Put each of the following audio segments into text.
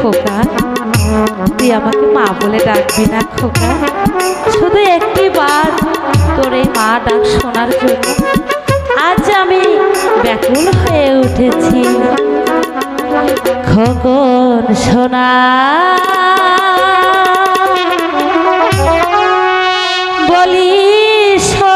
খোকা? তুই আমাকে মা বলে ডাকবি না খোকা? শুধু একটি বার তোর এই মা ডাক শোনার জন্য আজ আমি ব্যাকুল হয়ে উঠেছি। খোকন শোনা। বলি সোনা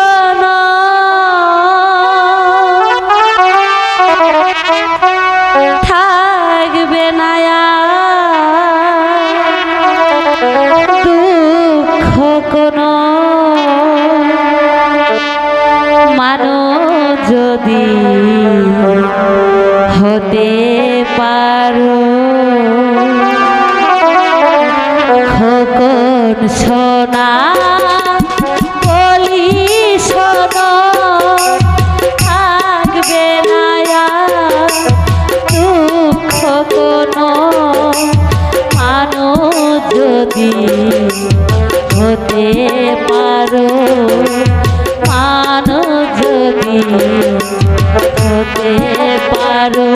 যদি হতে পারো মানো যদি হতে পারো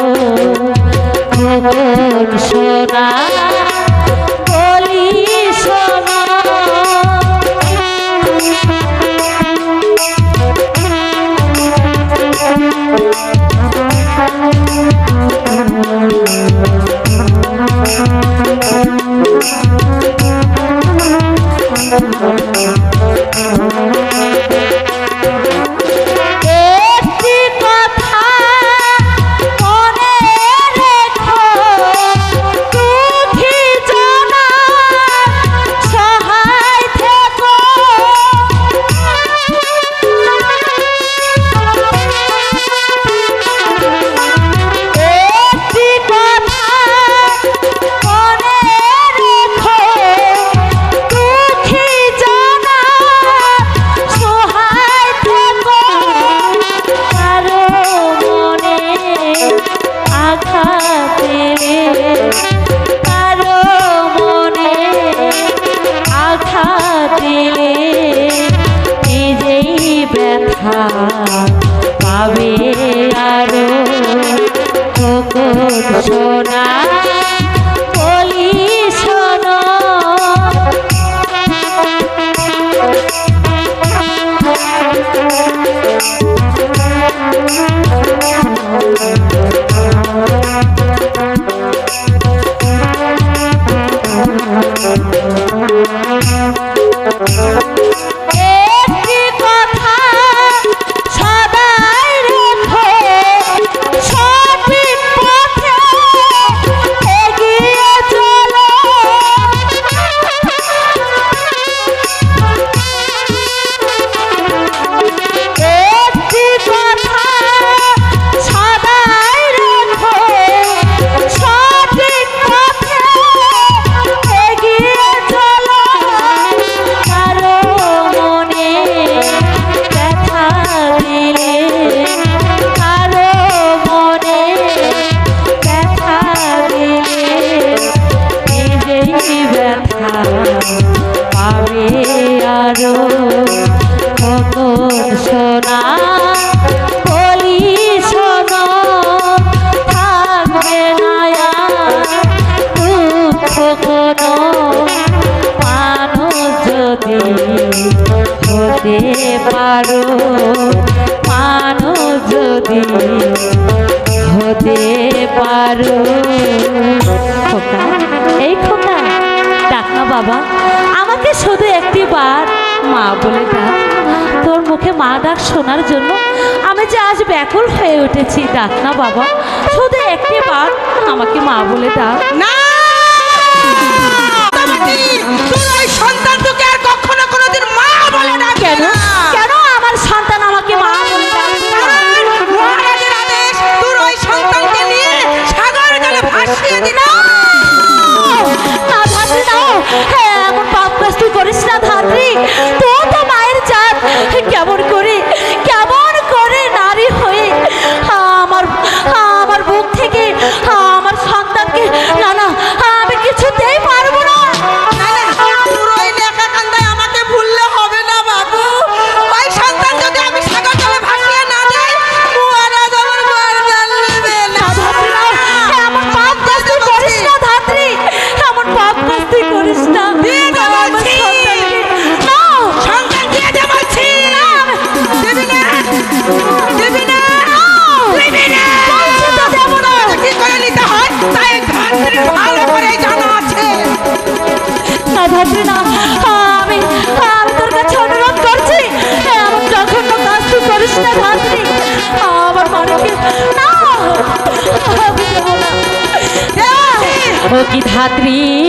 Música দেখা পাবে আর কোকন কারও মানো যদি হতে পারো। খোকা, এই খোকা টাকা বাবা। আমাকে শুধু একটি বার মা বলে ডাক তোর মুখে মা ডাক শোনার জন্য আমি যে আজ ব্যাকুল হয়ে উঠেছি, ডাক না বাবা। শুধু একটি বার আমাকে মা বলে ডাক না! সন্তান তোকে হ্যাঁ এমন পাপ কাজ তুই করিস না ধাত্রী। তোর আমি